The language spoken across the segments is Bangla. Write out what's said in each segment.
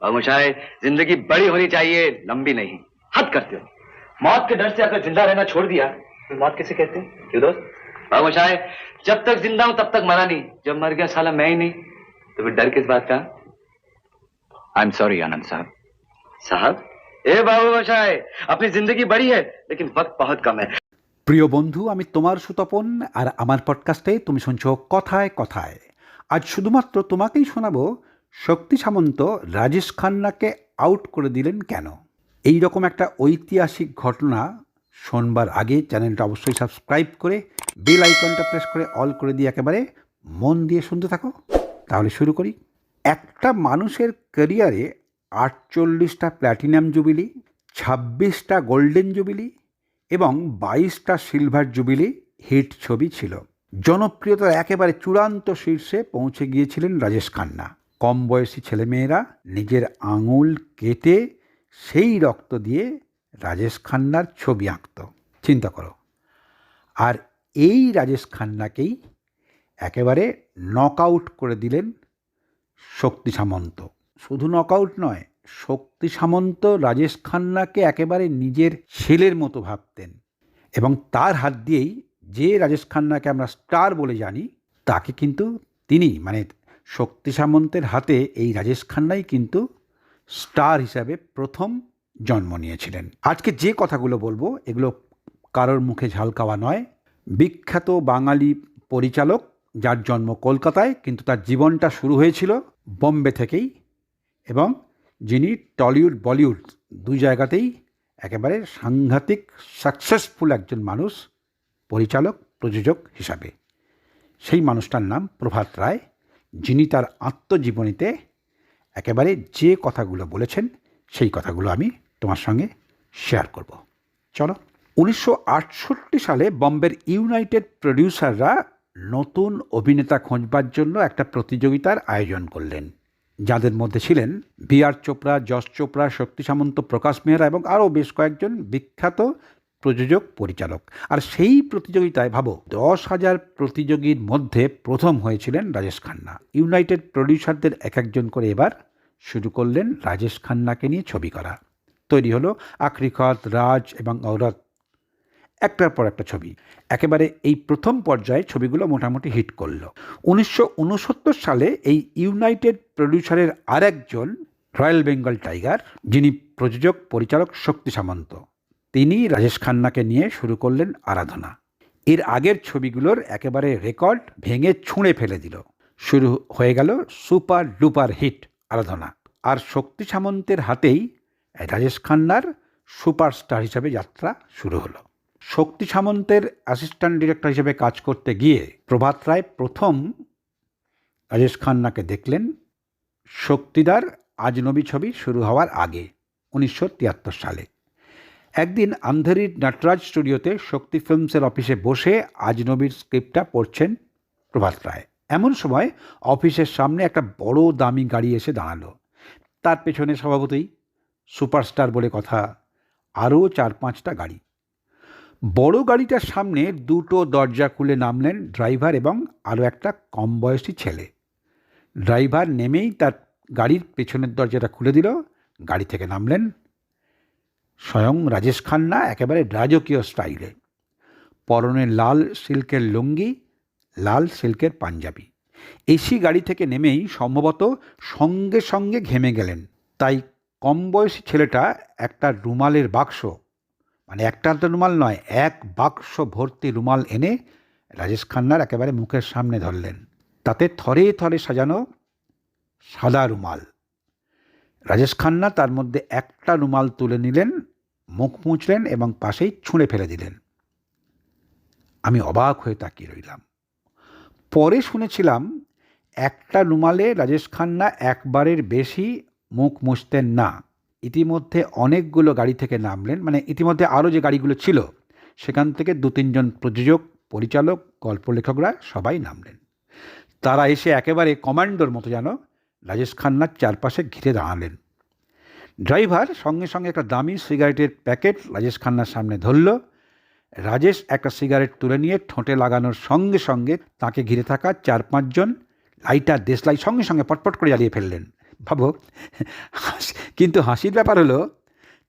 और मुशाए जिंदगी बड़ी होनी चाहिए लंबी नहीं हद करते हो मौत के डर से अगर जिंदा रहना छोड़ दिया तो मौत किसे कहते हैं क्यों दोस्त और मुशाए जब तक जिंदा हूं तब तक मरा नहीं जब मर गया साला मैं ही नहीं तो फिर डर किस बात का आई एम सॉरी आनंद साहब साहब ए बाबू मशाए अपनी जिंदगी बड़ी है लेकिन वक्त बहुत कम है প্রিয় বন্ধু আমি তোমার সুতপন আর আমার পডকাস্টে তুমি শুনছো কথায় কথায় আজ শুধুমাত্র তোমাকেই শোনাবো শক্তি সামন্ত রাজেশ খান্নাকে আউট করে দিলেন কেন? এই রকম একটা ঐতিহাসিক ঘটনা শোনবার আগে চ্যানেলটা অবশ্যই সাবস্ক্রাইব করে বেল আইকনটা প্রেস করে অল করে দিয়ে একেবারে মন দিয়ে শুনতে থাকো। তাহলে শুরু করি। একটা মানুষের ক্যারিয়ারে আটচল্লিশটা প্ল্যাটিনাম জুবিলি ছাব্বিশটা গোল্ডেন জুবিলি এবং বাইশটা সিলভার জুবিলি হিট ছবি ছিল। জনপ্রিয়তার একেবারে চূড়ান্ত শীর্ষে পৌঁছে গিয়েছিলেন রাজেশ খান্না। কম বয়সী ছেলেমেয়েরা নিজের আঙুল কেটে সেই রক্ত দিয়ে রাজেশ খান্নার ছবি আঁকত। চিন্তা করো। আর এই রাজেশ খান্নাকেই একেবারে নক আউট করে দিলেন শক্তি সামন্ত শুধু নকআউট নয় শক্তি সামন্ত রাজেশ খান্নাকে একেবারে নিজের ছেলের মতো ভাবতেন এবং তার হাত দিয়েই যে রাজেশ খান্নাকে আমরা স্টার বলে জানি, তাকে কিন্তু তিনি মানে শক্তি সামন্তের হাতে এই রাজেশ খান্নাই কিন্তু স্টার হিসাবে প্রথম জন্ম নিয়েছিলেন। আজকে যে কথাগুলো বলব, এগুলো কারোর মুখে ঝালকাওয়া নয়। বিখ্যাত বাঙালি পরিচালক, যার জন্ম কলকাতায়, কিন্তু তার জীবনটা শুরু হয়েছিল বোম্বে থেকেই এবং যিনি টলিউড, বলিউড দুই জায়গাতেই একেবারে সাংঘাতিক সাকসেসফুল একজন মানুষ, পরিচালক, প্রযোজক হিসাবে। সেই মানুষটার নাম প্রভাত রায়। যিনি তার আত্মজীবনীতে একেবারে যে কথাগুলো বলেছেন, সেই কথাগুলো আমি তোমার সঙ্গে শেয়ার করব। চলো, উনিশশো আটষট্টি সালে বম্বের ইউনাইটেড প্রডিউসাররা নতুন অভিনেতা খোঁজবার জন্য একটা প্রতিযোগিতার আয়োজন করলেন, যাদের মধ্যে ছিলেন বি আর চোপড়া যশ চোপড়া, শক্তি সামন্ত, প্রকাশ মেহরা এবং আরও বেশ কয়েকজন বিখ্যাত প্রযোজক, পরিচালক। আর সেই প্রতিযোগিতায় ভাবো, দশ হাজার প্রতিযোগীর মধ্যে প্রথম হয়েছিলেন রাজেশ খান্না। ইউনাইটেড প্রডিউসারদের এক একজন করে এবার শুরু করলেন রাজেশ খান্নাকে নিয়ে ছবি করা। তৈরি হলো আখরিখত রাজ এবং ঔরত। একটার পর একটা ছবি। একেবারে এই প্রথম পর্যায়ে ছবিগুলো মোটামুটি হিট করল। উনিশশো উনসত্তর সালে এই ইউনাইটেড প্রডিউসারের আরেকজন, রয়্যাল বেঙ্গল টাইগার, যিনি প্রযোজক, পরিচালক শক্তি সামন্ত। তিনি রাজেশ খান্নাকে নিয়ে শুরু করলেন আরাধনা। এর আগের ছবিগুলোর একেবারে রেকর্ড ভেঙে ছুঁড়ে ফেলে দিল। শুরু হয়ে গেল সুপার ডুপার হিট আরাধনা। আর শক্তি সামন্তের হাতেই রাজেশ খান্নার সুপারস্টার হিসাবে যাত্রা শুরু হলো। শক্তি সামন্তের অ্যাসিস্ট্যান্ট ডিরেক্টর হিসেবে কাজ করতে গিয়ে প্রভাত রায় প্রথম রাজেশ খান্নাকে দেখলেন শক্তিদার আজনবী ছবি শুরু হওয়ার আগে, উনিশশো তিয়াত্তর সালে। একদিন আন্ধেরির নটরাজ স্টুডিওতে শক্তি ফিল্মসের অফিসে বসে আজনবীর স্ক্রিপ্টটা পড়ছেন প্রভাত রায়। এমন সময় অফিসের সামনে একটা বড় দামি গাড়ি এসে দাঁড়াল। তার পেছনে স্বভাবতই সুপারস্টার বলে কথা, আরও চার পাঁচটা গাড়ি। বড় গাড়িটার সামনে দুটো দরজা খুলে নামলেন ড্রাইভার এবং আরও একটা কম বয়সী ছেলে। ড্রাইভার নেমেই তার গাড়ির পেছনের দরজাটা খুলে দিল, গাড়ি থেকে নামলেন স্বয়ং রাজেশ খান্না একেবারে রাজকীয় স্টাইলে। পরনে লাল সিল্কের লুঙ্গি, লাল সিল্কের পাঞ্জাবি। এসি গাড়ি থেকে নেমেই সম্ভবত সঙ্গে সঙ্গে ঘেমে গেলেন। তাই কম বয়সী ছেলেটা একটা রুমালের বাক্স মানে একটা তো রুমাল নয়, এক বাক্স ভর্তি রুমাল এনে রাজেশ খান্নার একেবারে মুখের সামনে ধরলেন। তাতে থরে থরে সাজানো সাদা রুমাল। রাজেশ খান্না তার মধ্যে একটা রুমাল তুলে নিলেন মুখ মুছলেন এবং পাশেই ছুঁড়ে ফেলে দিলেন। আমি অবাক হয়ে তাকিয়ে রইলাম। পরে শুনেছিলাম, একটা রুমালে রাজেশ খান্না একবারের বেশি মুখ মুছতেন না। ইতিমধ্যে অনেকগুলো গাড়ি থেকে নামলেন মানে ইতিমধ্যে আরও যে গাড়িগুলো ছিল, সেখান থেকে দু তিনজন প্রযোজক, পরিচালক গল্প লেখকরা সবাই নামলেন। তারা এসে একেবারে কমান্ডোর মতো যেন রাজেশ খান্নার চারপাশে ঘিরে দাঁড়ালেন। ড্রাইভার সঙ্গে সঙ্গে একটা দামি সিগারেটের প্যাকেট রাজেশ খান্নার সামনে ধরল। রাজেশ একটা সিগারেট তুলে নিয়ে ঠোঁটে লাগানোর সঙ্গে সঙ্গে তাকে ঘিরে থাকা চার পাঁচজন লাইটার, দেশলাই সঙ্গে সঙ্গে পটপট করে জ্বালিয়ে ফেললেন। ভাবো কিন্তু হাসির ব্যাপার হলো,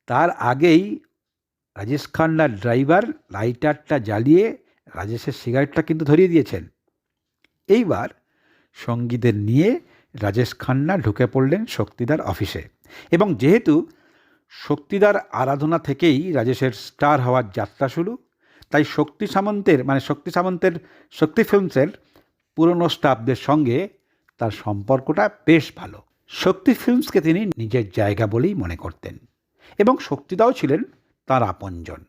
তার আগেই রাজেশ খান্নার ড্রাইভার লাইটারটা জ্বালিয়ে রাজেশের সিগারেটটা কিন্তু ধরিয়ে দিয়েছেন। এইবার সঙ্গীদের নিয়ে রাজেশ খান্না ঢুকে পড়লেন শক্তিদার অফিসে। এবং যেহেতু শক্তিদার আরাধনা থেকেই রাজেশের স্টার হওয়ার যাত্রা শুরু, তাই শক্তি সামন্তের মানে শক্তি সামন্তের, শক্তি ফিল্মসের পুরনো স্টাফদের সঙ্গে তার সম্পর্কটা বেশ ভালো। শক্তি ফিল্মসকে তিনি নিজের জায়গা বলেই মনে করতেন এবং শক্তিদাও ছিলেন তার আপনজন।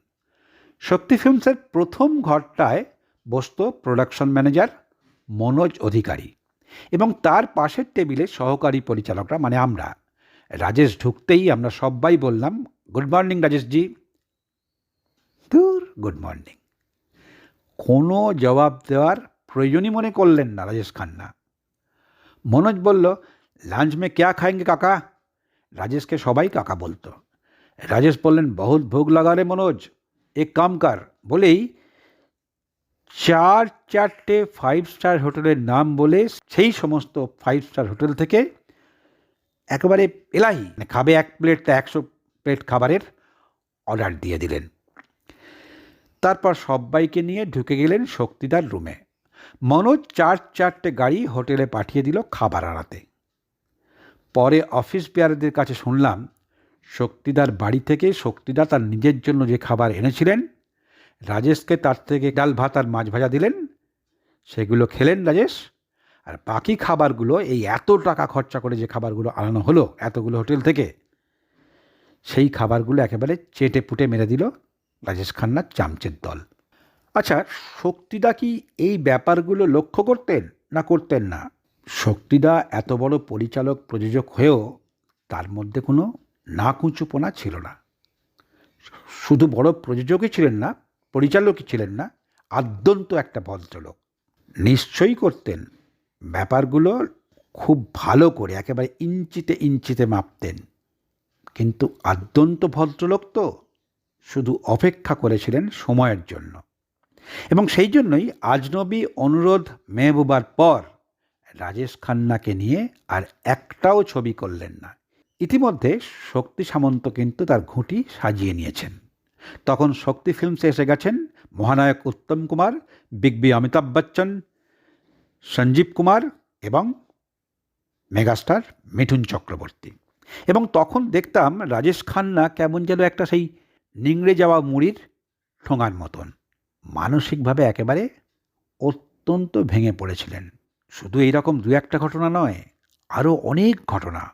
শক্তি ফিল্মসের প্রথম ঘরটায় বসত প্রোডাকশন ম্যানেজার মনোজ অধিকারী এবং তার পাশের টেবিলে সহকারী পরিচালকরা মানে আমরা। রাজেশ ঢুকতেই আমরা সবাই বললাম গুড মর্নিং রাজেশজি। দূর গুড মর্নিং কোনো জবাব দেওয়ার প্রয়োজনই মনে করলেন না রাজেশ খান্না। মনোজ বলল লাঞ্চ মে ক্যা খাएंगे কাকা? রাজেশকে সবাই কাকা বলতো। রাজেশ বললেন, বহুত ভোগ লাগা রে মনোজ, এক কাম কর। বলেই চার চারটে ফাইভ স্টার হোটেলের নাম বলে সেই সমস্ত ফাইভ স্টার হোটেল থেকে একেবারে এলাহি। মানে খাবে এক প্লেট তা একশো প্লেট খাবারের অর্ডার দিয়ে দিলেন। তারপর সবাইকে নিয়ে ঢুকে গেলেন শক্তিদার রুমে মনোজ চার চারটে গাড়ি হোটেলে পাঠিয়ে দিল খাবার আনাতে। পরে অফিস পেয়ারদের কাছে শুনলাম, শক্তিদার বাড়ি থেকে শক্তিদা তার নিজের জন্য যে খাবার এনেছিলেন, রাজেশকে তার থেকে ডাল ভাত আর মাছ ভাজা দিলেন, সেগুলো খেলেন রাজেশ। আর বাকি খাবারগুলো, এই এত টাকা খরচা করে যে খাবারগুলো আনানো হলো, এতগুলো হোটেল থেকে, সেই খাবারগুলো একেবারে চেটে পুটে মেরে দিল রাজেশ খান্নার চামচের দল। আচ্ছা শক্তিদা কি এই ব্যাপারগুলো লক্ষ্য করতেন না করতেন না? শক্তিদা এত বড় পরিচালক প্রযোজক হয়েও তার মধ্যে কোনো নাকুচুপনা ছিল না। শুধু বড় প্রযোজকই ছিলেন না, পরিচালকই ছিলেন না, আদ্যন্ত একটা ভদ্রলোক। নিশ্চয়ই করতেন। ব্যাপারগুলো খুব ভালো করে, একেবারে ইঞ্চিতে ইঞ্চিতে মাপতেন। কিন্তু আদ্যন্ত ভদ্রলোক তো শুধু অপেক্ষা করেছিলেন সময়ের জন্য। এবং সেই জন্যই আজনবী অনুরোধ মেহবুবার পর রাজেশ খান্নাকে নিয়ে আর একটাও ছবি করলেন না। ইতিমধ্যে শক্তি সামন্ত কিন্তু তার ঘুঁটি সাজিয়ে নিয়েছেন। তখন শক্তি ফিল্মসে এসে গেছেন মহানায়ক উত্তম কুমার, বিগ বি অমিতাভ বচ্চন সঞ্জীব কুমার এবং মেগাস্টার মিঠুন চক্রবর্তী। এবং তখন দেখতাম রাজেশ খান্না কেমন যেন একটা সেই নিংড়ে যাওয়া মুড়ির ঠোঙার মতন। মানসিকভাবে একেবারে অত্যন্ত ভেঙে পড়েছিলেন। শুধু এইরকম দু একটা ঘটনা নয়, আরও অনেক ঘটনা,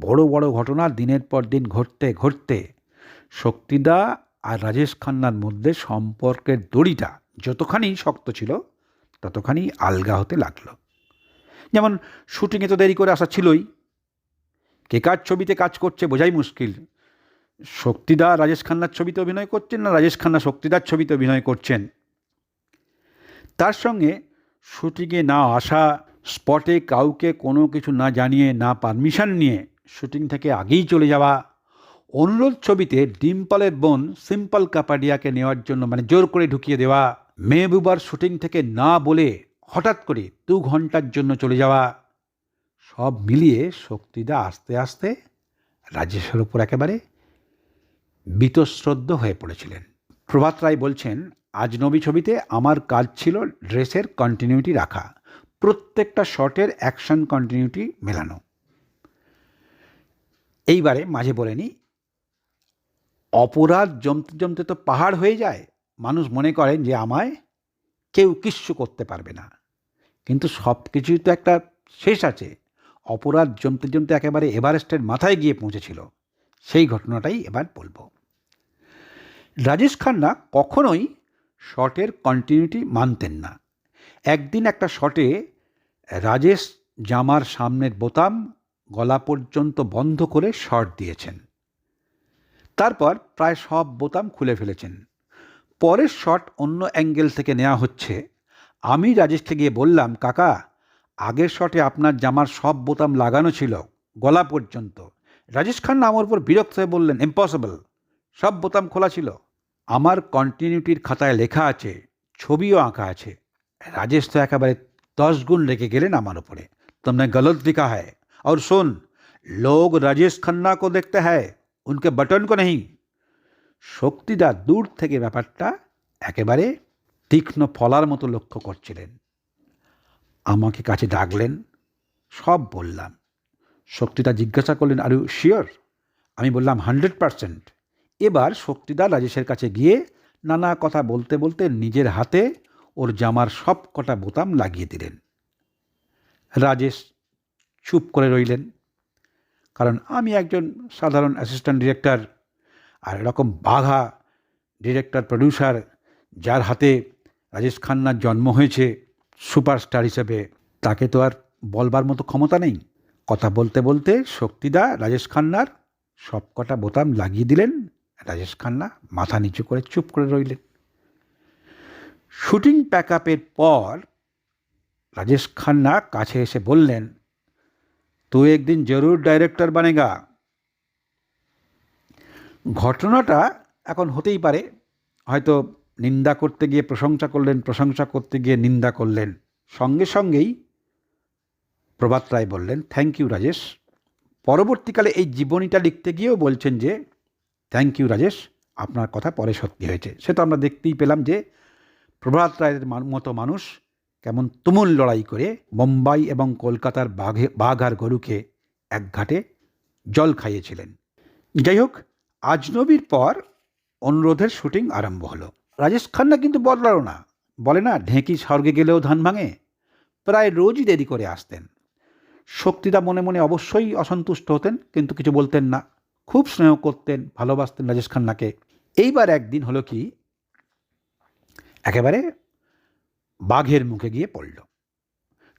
বড় বড় ঘটনা দিনের পর দিন ঘটতে ঘটতে শক্তিদা আর রাজেশ খান্নার মধ্যে সম্পর্কের দড়িটা যতখানি শক্ত ছিল ততখানি আলগা হতে লাগল। যেমন শুটিংয়ে তো দেরি করে আসা ছিলই। কে কার ছবিতে কাজ করছে বোঝাই মুশকিল। শক্তিদা রাজেশ খান্নার ছবিতে অভিনয় করছেন না রাজেশ খান্না শক্তিদার ছবিতে অভিনয় করছেন? তার সঙ্গে শুটিংয়ে না আসা, স্পটে কাউকে কোনো কিছু না জানিয়ে, না পারমিশন নিয়ে শুটিং থেকে আগেই চলে যাওয়া, অনুরোধ ছবিতে ডিম্পলের বোন সিম্পল কাপাডিয়াকে নেওয়ার জন্য মানে জোর করে ঢুকিয়ে দেওয়া মেহবুবার শুটিং থেকে না বলে হঠাৎ করে দু ঘণ্টার জন্য চলে যাওয়া, সব মিলিয়ে শক্তিদা আস্তে আস্তে রাজেশের ওপর একেবারে বীতশ্রদ্ধ হয়ে পড়েছিলেন। প্রভাত রায় বলছেন, আজ আজনবী ছবিতে আমার কাজ ছিল ড্রেসের কন্টিনিউটি রাখা। প্রত্যেকটা শটের অ্যাকশন কন্টিনিউটি মেলানো। এইবারে মাঝে বলেনি, অপরাধ জমতে জমতে তো পাহাড় হয়ে যায় মানুষ মনে করেন যে আমায় কেউ কিচ্ছু করতে পারবে না। কিন্তু সব কিছুই তো একটা শেষ আছে। অপরাধ জমতে জমতে একেবারে এভারেস্টের মাথায় গিয়ে পৌঁছেছিল। সেই ঘটনাটাই এবার বলব। রাজেশ খান্না কখনোই শটের কন্টিনিউটি মানতেন না। একদিন একটা শটে রাজেশ জামার সামনের বোতাম গলা পর্যন্ত বন্ধ করে শট দিয়েছেন। তারপর প্রায় সব বোতাম খুলে ফেলেছেন। পরের শট অন্য অ্যাঙ্গেল থেকে নেওয়া হচ্ছে আমি রাজেশকে গিয়ে বললাম কাকা আগের শটে আপনার জামার সব বোতাম লাগানো ছিল গলা পর্যন্ত রাজেশ খান্না আমার উপর বিরক্ত হয়ে বললেন ইম্পসিবল সব বোতাম খোলা ছিল আমার কন্টিনিউটির খাতায় লেখা আছে ছবিও আঁকা আছে রাজেশ তো একেবারে দশ গুণ রেখে গেলেন আমার উপরে तुमने गलत लिखा है और सुन लोग राजेश खन्ना को देखते हैं उनके बटन को नहीं শক্তিদা দূর থেকে ব্যাপারটা একেবারে তীক্ষ্ণ ফলার মতো লক্ষ্য করছিলেন। আমাকে কাছে ডাকলেন, সব বললাম। শক্তিদা জিজ্ঞাসা করলেন আর ইউ শিওর আমি বললাম, হান্ড্রেড পারসেন্ট। এবার শক্তিদা রাজেশের কাছে গিয়ে নানা কথা বলতে বলতে নিজের হাতে ওর জামার সব কটা বোতাম লাগিয়ে দিলেন। রাজেশ চুপ করে রইলেন, কারণ আমি একজন সাধারণ অ্যাসিস্ট্যান্ট ডিরেক্টর আর এরকম বাঘা ডিরেক্টর প্রডিউসার যার হাতে রাজেশ খান্নার জন্ম হয়েছে সুপারস্টার হিসেবে, তাকে তো আর বলবার মতো ক্ষমতা নেই। কথা বলতে বলতে শক্তিদা রাজেশ খান্নার সব কটা বোতাম লাগিয়ে দিলেন। রাজেশ খান্না মাথা নিচু করে চুপ করে রইলেন। শুটিং প্যাক আপের পর রাজেশ খান্না কাছে এসে বললেন, তুই একদিন জরুর ডাইরেক্টর বানেগা। ঘটনাটা এখন হতেই পারে। হয়তো নিন্দা করতে গিয়ে প্রশংসা করলেন, প্রশংসা করতে গিয়ে নিন্দা করলেন। সঙ্গে সঙ্গেই প্রভাত রায় বললেন থ্যাংক ইউ রাজেশ। পরবর্তীকালে এই জীবনীটা লিখতে গিয়েও বলছেন যে থ্যাংক ইউ রাজেশ, আপনার কথা পরে সত্যি হয়েছে। সে তো আমরা দেখতেই পেলাম যে, প্রভাত রায়ের মতো মানুষ কেমন তুমুল লড়াই করে মুম্বাই এবং কলকাতার বাঘে, বাঘ আর গরুকে এক ঘাটে জল খাইয়েছিলেন। যাই হোক আজনবীর পর অনুরোধের শুটিং আরম্ভ হলো। রাজেশ খান্না কিন্তু বদলালো না। বলে না, ঢেঁকি স্বর্গে গেলেও ধান ভাঙে। প্রায় রোজই দেরি করে আসতেন। শক্তিদা মনে মনে অবশ্যই অসন্তুষ্ট হতেন, কিন্তু কিছু বলতেন না। খুব স্নেহ করতেন, ভালোবাসতেন রাজেশ খান্নাকে। এইবার একদিন হলো কি, একেবারে বাঘের মুখে গিয়ে পড়ল।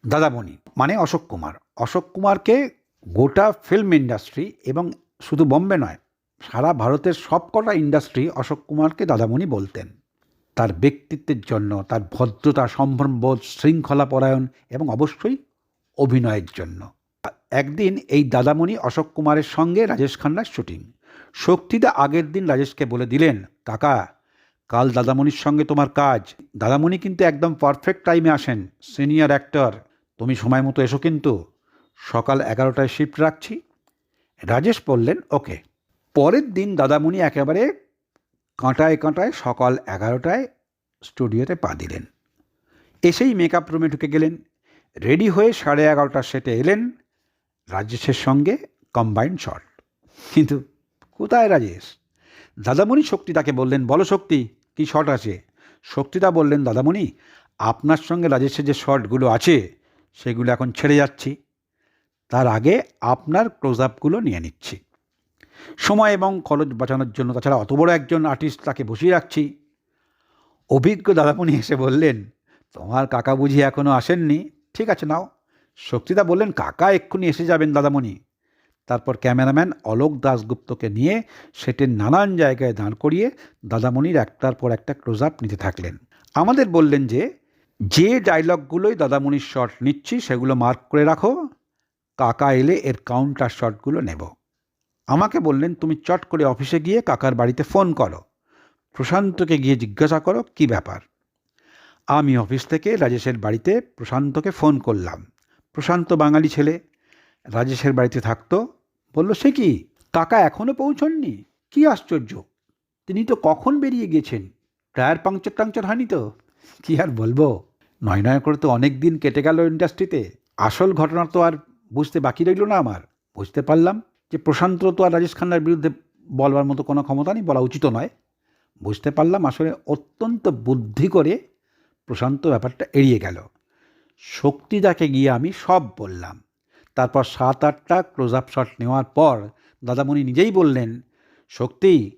দাদামণি মানে অশোক কুমার। অশোক কুমারকে গোটা ফিল্ম ইন্ডাস্ট্রি এবং শুধু বম্বে নয় সারা ভারতের সবকটা ইন্ডাস্ট্রি অশোক কুমারকে দাদামণি বলতেন। তার ব্যক্তিত্বের জন্য, তার ভদ্রতা, সম্ভ্রমবোধ শৃঙ্খলা পরায়ণ এবং অবশ্যই অভিনয়ের জন্য। একদিন এই দাদামণি অশোক কুমারের সঙ্গে রাজেশ খান্নার শুটিং শক্তিদা আগের দিন রাজেশকে বলে দিলেন, কাকা, কাল দাদামণির সঙ্গে তোমার কাজ। দাদামণি কিন্তু একদম পারফেক্ট টাইমে আসেন সিনিয়র অ্যাক্টর তুমি সময় মতো এসো কিন্তু। সকাল এগারোটায় শিফট রাখছি। রাজেশ বললেন, ওকে। পরের দিন দাদামণি একেবারে কাঁটায় কাঁটায় সকাল এগারোটায় স্টুডিওতে পা দিলেন। এসেই মেকআপ রুমে ঢুকে গেলেন। রেডি হয়ে সাড়ে এগারোটার সেটে এলেন রাজেশের সঙ্গে কম্বাইন্ড শট। কিন্তু কোথায় রাজেশ? দাদামণি শক্তি তাকে বললেন, বলো শক্তি, কী শট আছে? শক্তিদা বললেন, দাদামণি, আপনার সঙ্গে রাজেশের যে শটগুলো আছে, সেগুলো এখন ছেড়ে যাচ্ছি। তার আগে আপনার ক্লোজ আপগুলো নিয়ে নিচ্ছি। সময় এবং খরচ বাঁচানোর জন্য তাছাড়া অত বড় একজন আর্টিস্ট তাকে বসিয়ে রাখছি। অভিজ্ঞ দাদামণি এসে বললেন, তোমার কাকা বুঝি এখনও আসেননি? ঠিক আছে, নাও। শক্তিদা বললেন, কাকা এক্ষুনি এসে যাবেন দাদামণি। তারপর ক্যামেরাম্যান অলোক দাশগুপ্তকে নিয়ে সেটের নানান জায়গায় দাঁড় করিয়ে দাদামণির একটার পর একটা ক্লোজ আপ নিতে থাকলেন। আমাদের বললেন যে যে ডায়লগগুলোই দাদামণির শট নিচ্ছি, সেগুলো মার্ক করে রাখো। কাকা এলে এর কাউন্টার শটগুলো নেব। আমাকে বললেন, তুমি চট করে অফিসে গিয়ে কাকার বাড়িতে ফোন করো। প্রশান্তকে গিয়ে জিজ্ঞাসা করো কি ব্যাপার? আমি অফিস থেকে রাজেশের বাড়িতে প্রশান্তকে ফোন করলাম। প্রশান্ত বাঙালি ছেলে। রাজেশের বাড়িতে থাকতো। বলল, সে কি? কাকা এখনও পৌঁছননি? কি আশ্চর্য! তিনি তো কখন বেরিয়ে গেছেন? টায়ার পাংচার টাংচার হয়নি তো? কি আর বলব? নয় নয় করে তো অনেক দিন কেটে গেল ইন্ডাস্ট্রিতে। আসল ঘটনা তো আর বুঝতে বাকি রইল না আমার। বুঝতে পারলাম। যে প্রশান্ত তো আর রাজেশ খান্নার বিরুদ্ধে বলবার মতো কোনো ক্ষমতা নেই, বলা উচিত নয়। বুঝতে পারলাম আসলে অত্যন্ত বুদ্ধি করে প্রশান্ত ব্যাপারটা এড়িয়ে গেল। শক্তিদাকে গিয়ে আমি সব বললাম। তারপর সাত আটটা ক্লোজ আপ শট নেওয়ার পর দাদামণি নিজেই বললেন, শক্তি,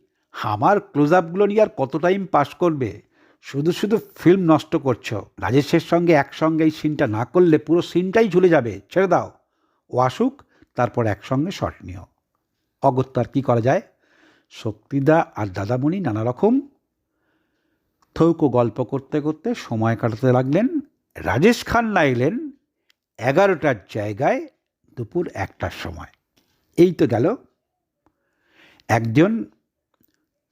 আমার ক্লোজ আপগুলো নিয়ে আর কত টাইম পাস করবে? শুধু শুধু ফিল্ম নষ্ট করছ। রাজেশের সঙ্গে একসঙ্গে এই সিনটা না করলে পুরো সিনটাই ঝুলে যাবে। ছেড়ে দাও। ও আসুক তারপর একসঙ্গে শট নিও। অগত্যার কী করা যায়? শক্তিদা আর দাদামণি নানা রকম। থৌকো গল্প করতে করতে সময় কাটাতে লাগলেন। রাজেশ খান্না এলেন এগারোটার জায়গায় দুপুর একটার সময়। এই তো গেল। একজন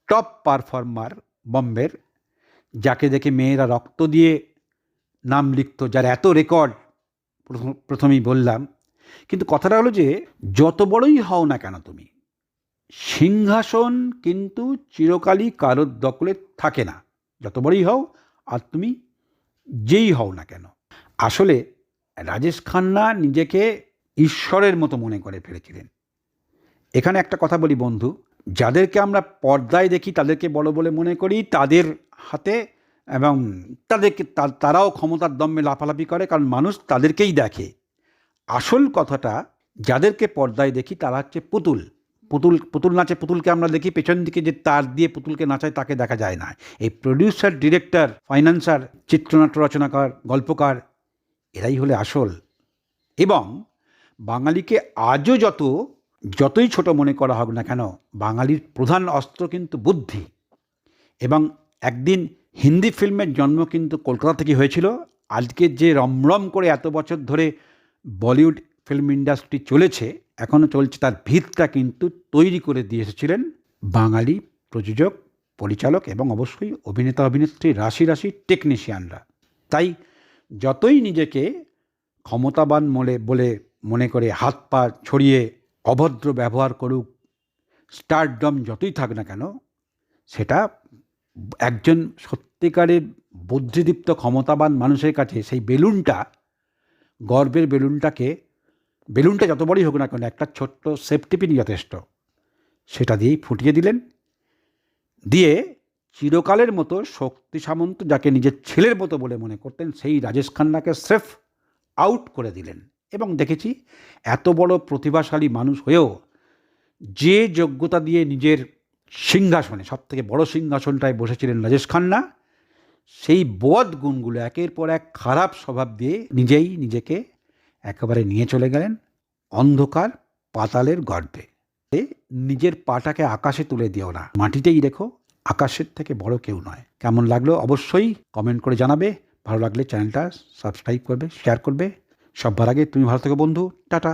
টপ পারফর্মার বম্বের, যাকে দেখে মেয়েরা রক্ত দিয়ে নাম লিখত, যার এত রেকর্ড, প্রথম, প্রথমেই বললাম কিন্তু কথাটা হলো যে, যত বড়ই হও না কেন তুমি, সিংহাসন কিন্তু চিরকালই কারোর দখলে থাকে না। যত বড়ই হও আর তুমি যেই হও না কেন। আসলে রাজেশ খান্না নিজেকে ঈশ্বরের মতো মনে করে ফেলেছিলেন। এখানে একটা কথা বলি বন্ধু, যাদেরকে আমরা পর্দায় দেখি তাদেরকে বড় বলে মনে করি, তাদের হাতে এবং তাদেরকে তারাও ক্ষমতার দম্মে লাফালাফি করে, কারণ মানুষ তাদেরকেই দেখে। আসল কথাটা যাদেরকে পর্দায় দেখি তারা হচ্ছে পুতুল। পুতুল পুতুল নাচে পুতুলকে আমরা দেখি, পেছন দিকে যে তার দিয়ে পুতুলকে নাচায় তাকে দেখা যায় না। এই প্রডিউসার ডিরেক্টর ফাইন্যান্সার চিত্রনাট্য রচনাকার, গল্পকার, এরাই হলে আসল। এবং বাঙালিকে আজও যত, যতই ছোট মনে করা হোক না কেন, বাঙালির প্রধান অস্ত্র কিন্তু বুদ্ধি। এবং একদিন হিন্দি ফিল্মের জন্ম কিন্তু কলকাতা থেকে হয়েছিল। আজকে যে রমরম করে এত বছর ধরে বলিউড ফিল্ম ইন্ডাস্ট্রি চলেছে, এখনও চলছে, তার ভিতটা কিন্তু তৈরি করে দিয়ে এসেছিলেন বাঙালি প্রযোজক, পরিচালক এবং অবশ্যই অভিনেতা, অভিনেত্রী, রাশি রাশি টেকনিশিয়ানরা তাই যতই নিজেকে ক্ষমতাবান বলে বলে মনে করে হাত পা ছড়িয়ে অভদ্র ব্যবহার করুক স্টারডম যতই থাক না কেন, সেটা একজন সত্যিকারের বুদ্ধিদীপ্ত, ক্ষমতাবান মানুষের কাছে সেই বেলুনটা গর্বের বেলুনটাকে, বেলুনটা যত বড়ই হোক না কেন, একটা ছোট্ট সেফটিপিনই যথেষ্ট। সেটা দিয়েই ফুটিয়ে দিলেন। দিয়ে চিরকালের মতো শক্তি সামন্ত যাকে নিজের ছেলের মতো বলে মনে করতেন, সেই রাজেশ খান্নাকে স্রেফ আউট করে দিলেন। এবং দেখেছি, এত বড় প্রতিভাশালী মানুষ হয়েও যে যোগ্যতা দিয়ে নিজের সিংহাসনে সব থেকে বড় সিংহাসনটায় বসেছিলেন রাজেশ খান্না সেই বদ গুণগুলো একের পর এক খারাপ স্বভাব দিয়ে নিজেই নিজেকে একেবারে নিয়ে চলে গেলেন অন্ধকার পাতালের গর্ভে। নিজের পাটাকে আকাশে তুলে দিও না, মাটিতেই রেখো, আকাশের থেকে বড় কেউ নয়। কেমন লাগল অবশ্যই কমেন্ট করে জানাবে, ভালো লাগলে চ্যানেলটা সাবস্ক্রাইব করবে শেয়ার করবে। সবার আগে তুমি ভালো থেকো বন্ধু, টাটা।